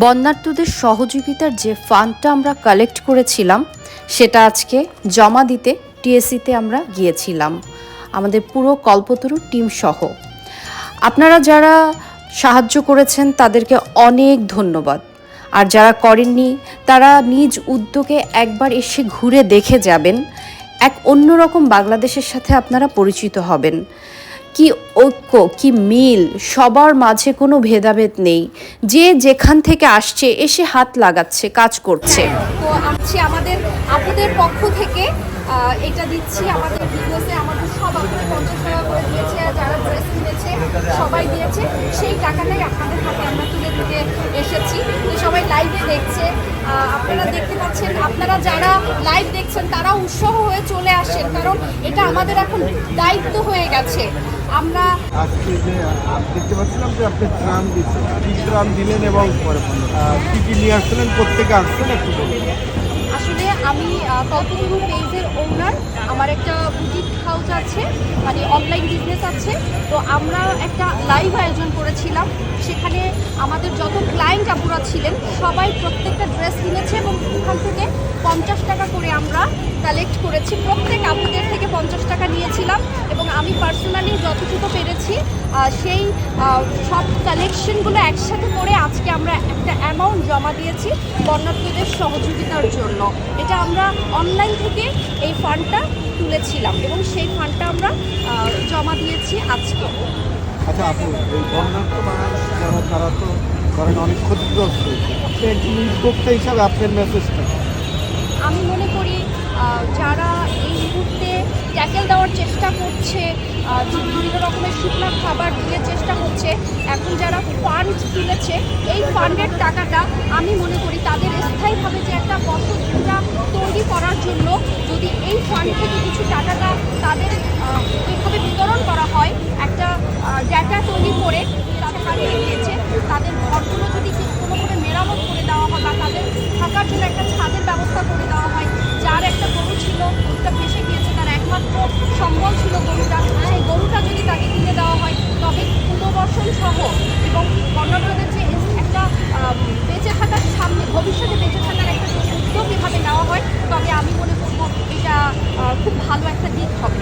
বন্যার্থদের সহযোগিতার যে ফান্ডটা আমরা কালেক্ট করেছিলাম, সেটা আজকে জমা দিতে টিএসসিতে আমরা গিয়েছিলাম। আমাদের পুরো কল্পতরু টিম সহ। আপনারা যারা সাহায্য করেছেন, তাদেরকে অনেক ধন্যবাদ। আর যারা করেননি, তারা নিজ উদ্যোগে একবার এসে ঘুরে দেখে যাবেন। এক অন্যরকম বাংলাদেশের সাথে আপনারা পরিচিত হবেন। কি ঐক্য, কি মিল, সবার মাঝে কোনো ভেদাভেদ নেই। যে যেখান থেকে আসছে, এসে হাত লাগাচ্ছে, কাজ করছে। তো আমাদের পক্ষ থেকে এটা দিচ্ছি আমাদের আমাদের সব টাকা করে দিয়েছে, যারা ড্রেস কিনেছে, সবাই দিয়েছে। সেই টাকাটাই আপনাদের হাতে আমরা তুলে দিতে এসেছি। সবাই লাইভে দেখছে। আপনারা দেখতে পাচ্ছেন, আপনারা যারা লাইভ দেখছেন তারা উৎসাহ হয়ে চলে আসেন কারণ এটা আমাদের এখন দায়িত্ব হয়ে গেছে। আমরা আজকে যে দেখতে পাচ্ছিলাম যে আপনি ত্রাণ দিচ্ছেন। ত্রাণ দিলেন এবং কি কি নিয়ে আসছিলেন? প্রত্যেকে আসছেন একটু আমি কল্পতরু পেজের ওনার আমার একটা বুটিক হাউস আছে মানে অনলাইন বিজনেস আছে। তো আমরা একটা লাইভ আয়োজন করেছিলাম। সেখানে আমাদের যত ক্লায়েন্ট আপুরা ছিলেন, সবাই প্রত্যেকটা ড্রেস কিনেছে এবং ওখান থেকে পঞ্চাশ টাকা করে আমরা কালেক্ট করেছি। প্রত্যেক আপুদের থেকে পঞ্চাশ টাকা নিয়েছিলাম এবং আমি পার্সোনালি যতটুকু পেরেছি সেই সব কালেকশনগুলো একসাথে করে আজকে আমরা একটা অ্যামাউন্ট জমা দিয়েছি বন্যার্থীদের সহযোগিতার জন্য। এটা আমরা অনলাইন থেকে এই ফান্ডটা তুলেছিলাম এবং সেই ফান্ডটা আমরা জমা দিয়েছি আজকে আচ্ছা আপু এই বন্যার্থ মানুষ যারা তারা তো ধরেন অনেক ক্ষতিগ্রস্ত। সে একজন উদ্যোক্তা হিসাবে আপনার মেসেজটা আমি মনে করি যারা এই মুহূর্তে ট্যাকেল দেওয়ার চেষ্টা করছে বিভিন্ন রকমের শুকনা খাবার দিয়ে চেষ্টা করছে এখন যারা ফান্ড তুলেছে এই ফান্ডের টাকাটা আমি মনে করি তাদের স্থায়ীভাবে যে একটা বসতটা তৈরি করার জন্য যদি এই ফান্ড থেকে কিছু টাকাটা তাদের এইভাবে বিতরণ করা হয়, একটা ডাটা তৈরি করে তাদের হারিয়ে গিয়েছে, তাদের ঘরগুলো যদি কোনোভাবে মেরামত করে দেওয়া হয় বা তাদের থাকার জন্য একটা ছাদের ব্যবস্থা করে দেওয়া হয়, যার একটা গরু ছিল, গরুটা ভেসে গিয়েছে, তার একমাত্র সম্বল ছিল গরুটা যদি তাকে কিনে দেওয়া হয় তবে পুনর্বাসন সহ এবং বন্যার্থদের যে একটা আহ, বেঁচে থাকার সামনে ভবিষ্যতে বেঁচে থাকার একটা যদি উদ্যোগ এভাবে নেওয়া হয় তবে আমি মনে করব এটা খুব ভালো একটা দিক হবে।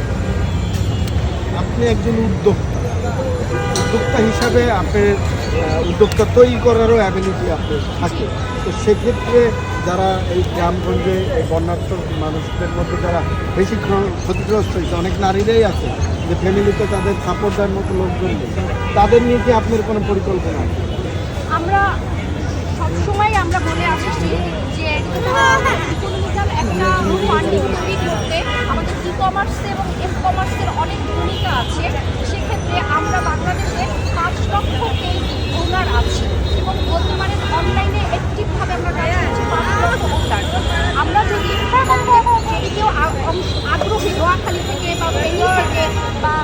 আপনি একজন উদ্যোক্তা। উদ্যোক্তা হিসাবে আপনার উদ্যোক্তা তৈরি করারও অ্যাবিলিটি আপনার থাকে তো সেক্ষেত্রে যারা এই গ্রামগঞ্জে এই বন্যার্থ মানুষদের মধ্যে যারা বেশি ক্ষ- ক্ষতিগ্রস্ত হয়েছে অনেক নারীরাই আছে যে ফ্যামিলিতে তাদের সাপোর্ট দেওয়ার মতো লোকজন। তাদের নিয়ে কি আপনার কোনো পরিকল্পনা আছে? আমরা সবসময় আমরা বলে আসছি যে একটা ফান্ডিং তৈরি করতে আমাদের ই কমার্সে এবং এফ কমার্সের অনেক ভূমিকা আছে। সেক্ষেত্রে আমরা বাংলাদেশে পাঁচ লক্ষ পেজ ওনার আছি এবং বলতে পারেন অনলাইনে অ্যাক্টিভভাবে আমরা কাজ করছি পাঁচ লক্ষ ওনার আমরা যদি যদি কেউ আ- অংশ- আগ্রহী নোয়াখালী থেকে বা ফেনী থেকে বা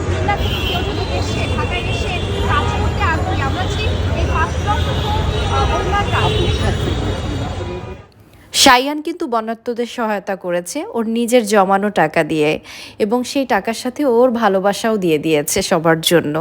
খুলনা থেকে কেউ যদি এসে ঢাকায় এসে কাজ করতে আগ্রহী আমরা যদি এই পাঁচ লক্ষ ওনারটা সাইয়ান কিন্তু বন্যার্থদের সহায়তা করেছে ওর নিজের জমানো টাকা দিয়ে এবং সেই টাকার সাথে ওর ভালোবাসাও দিয়ে দিয়েছে সবার জন্য।